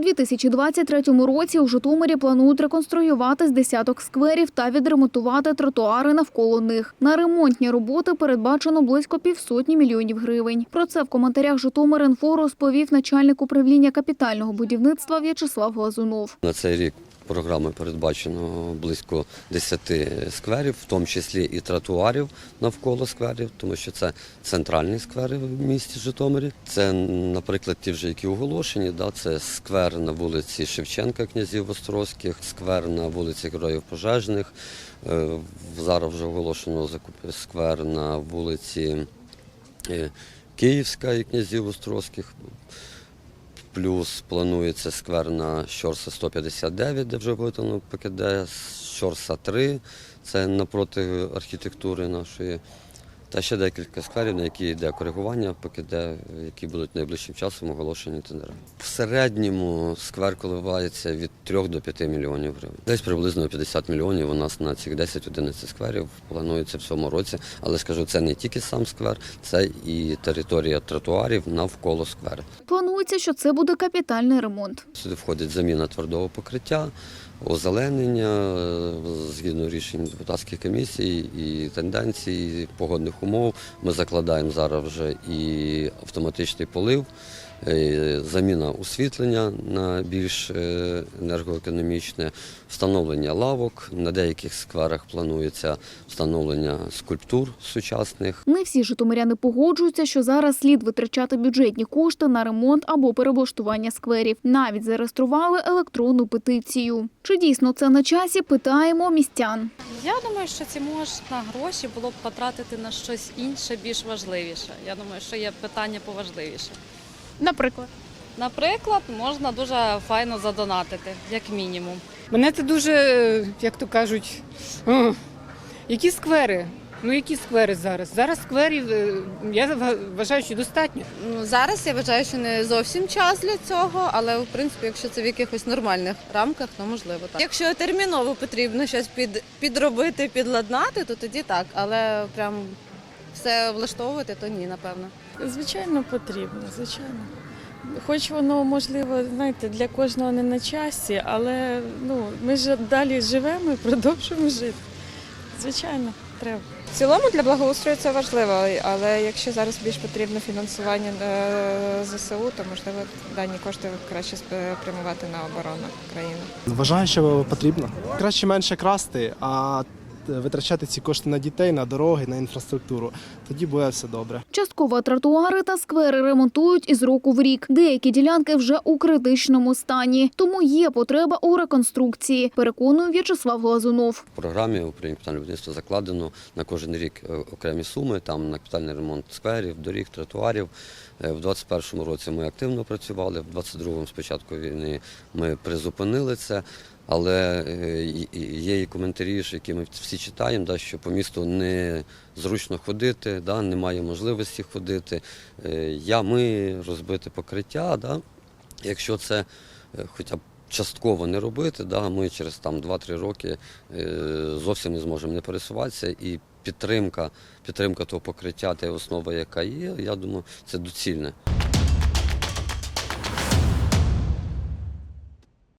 2023 році у Житомирі планують реконструювати з десяток скверів та відремонтувати тротуари навколо них. На ремонтні роботи передбачено близько півсотні мільйонів гривень. Про це в коментарях Житомир.Інфо розповів начальник управління капітального будівництва В'ячеслав Глазунов. На цей рік програмою передбачено близько 10 скверів, в тому числі і тротуарів навколо скверів, тому що це центральні сквери в місті Житомирі. Це, наприклад, ті вже які оголошені. Да, це сквер на вулиці Шевченка, князів Острозьких, сквер на вулиці Героїв Пожежних. Е, Зараз вже оголошено сквер на вулиці е, Київська і князів Острозьких. Плюс планується сквер на Щорса 159, де вже виготовлено ПКД, Щорса 3, це напроти архітектури нашої. Та ще декілька скверів, на які йде коригування ПКД, які будуть найближчим часом оголошені тендери. В середньому сквер коливається від 3 до 5 мільйонів гривень. Десь приблизно 50 мільйонів у нас на цих 10-11 скверів планується в цьому році. Але скажу, це не тільки сам сквер, це і територія тротуарів навколо скверу. Планується, що це буде капітальний ремонт. Сюди входить заміна твердого покриття, озеленення е, згідно рішень депутатських комісій і тенденцій погодних умов. Ми закладаємо зараз вже і автоматичний полив, заміна освітлення на більш е, енергоекономічне, встановлення лавок. На деяких скверах планується встановлення скульптур сучасних. Не всі житомиряни погоджуються, що зараз слід витрачати бюджетні кошти на ремонт або переблаштування скверів. Навіть зареєстрували електронну петицію. Чи дійсно це на часі? Питаємо містян. Я думаю, що ці можна гроші було б потратити на щось інше, більш важливіше. Я думаю, що є питання поважливіше. Наприклад, Наприклад, можна дуже файно задонатити, як мінімум. Мене це дуже, е, як то кажуть, о, які сквери? Ну які сквери зараз? Зараз скверів е, я вважаю, що достатньо. Ну зараз я вважаю, що не зовсім час для цього, але в принципі, якщо це в якихось нормальних рамках, то можливо так. Якщо терміново потрібно щось під, підробити, підладнати, то тоді так. Але прям все влаштовувати, то ні, напевно. Звичайно, потрібно, звичайно. Хоч воно, можливо, знаєте, для кожного не на часі, але ну, ми ж далі живемо і продовжуємо жити. Звичайно, треба. В цілому для благоустрою це важливо, але якщо зараз більш потрібно фінансування е, ЗСУ, то можливо дані кошти краще спрямувати на оборону країни. Вважаю, що потрібно. Краще менше красти, а витрачати ці кошти на дітей, на дороги, на інфраструктуру. Тоді буде все добре. частково тротуари та сквери ремонтують із року в рік. Деякі ділянки вже у критичному стані, тому є потреба у реконструкції. Переконує В'ячеслав Глазунов. В програмі управління капітального будівництва закладено на кожен рік е, окремі суми, там на капітальний ремонт скверів, доріг, тротуарів. Е, В 2021 році ми активно працювали, в 2022 з початку війни ми призупинили це. Але е, є і коментарі, які ми всі читаємо, да, що по місту не зручно ходити, да, немає можливості ходити. Е, Ями, розбите покриття. Да. Якщо це е, хоча б частково не робити, да, ми через там 2-3 роки зовсім не зможемо не пересуватися і підтримка, підтримка того покриття, та основа, яка є, я думаю, це доцільне.